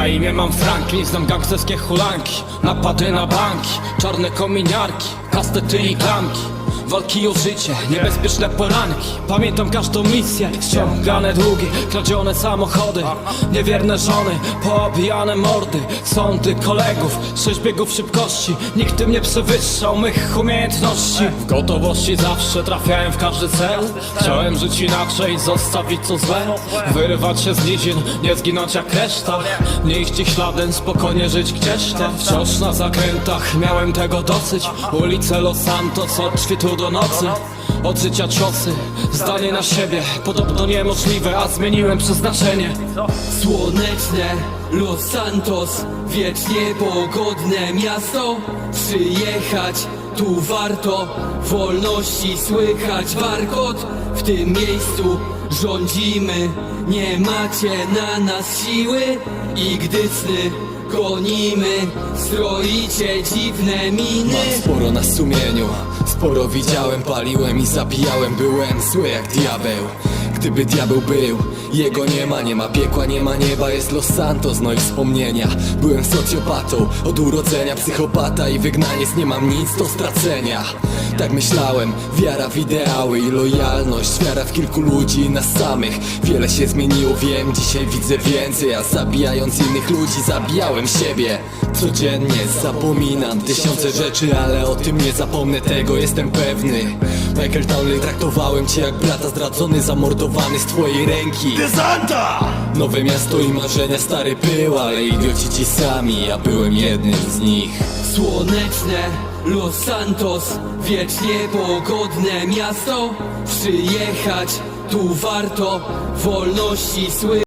Na imię mam Franklin, znam gangsterskie hulanki Napady na banki, czarne kominiarki Kastety i klamki Walki o życie, niebezpieczne poranki. Pamiętam każdą misję Ściągane długi, kradzione samochody Niewierne żony, poobijane mordy Sądy kolegów, sześć biegów szybkości. Nikt tym nie przewyższał mych umiejętności. W gotowości zawsze trafiałem w każdy cel. Chciałem żyć inaczej, zostawić co złe. Wyrywać się z nizin, nie zginąć jak reszta. Nie iść ich śladem, spokojnie żyć gdzieś tam. Wciąż na zakrętach, miałem tego dosyć. Ulice Los Santos od świtu do nocy. Od życia ciosy, zdanie na siebie. Podobno niemożliwe, a zmieniłem przeznaczenie. Słoneczne Los Santos Wiecznie pogodne miasto. Przyjechać tu warto Wolności słychać warkot. W tym miejscu rządzimy. Nie macie na nas siły I gdy sny gonimy Stroicie dziwne miny. Mam sporo na sumieniu Sporo widziałem, paliłem i zabijałem Byłem zły jak diabeł Gdyby diabeł był, jego nie ma Nie ma piekła, nie ma nieba, jest Los Santos No i wspomnienia. Byłem socjopatą, od urodzenia psychopata I wygnaniec, nie mam nic do stracenia. Tak myślałem, wiara w ideały i lojalność Wiara w kilku ludzi i nas samych. Wiele się zmieniło, wiem, dzisiaj widzę więcej A zabijając innych ludzi, zabijałem siebie. Codziennie zapominam tysiące rzeczy, ale o tym nie zapomnę tego, jestem pewny Michael Townley traktowałem cię jak brata zdradzony, zamordowany z twojej ręki. Desanta! Nowe miasto i marzenia stary pył, ale idioci ci sami, ja byłem jednym z nich. Słoneczne Los Santos Wiecznie pogodne miasto. Przyjechać tu warto Wolności sły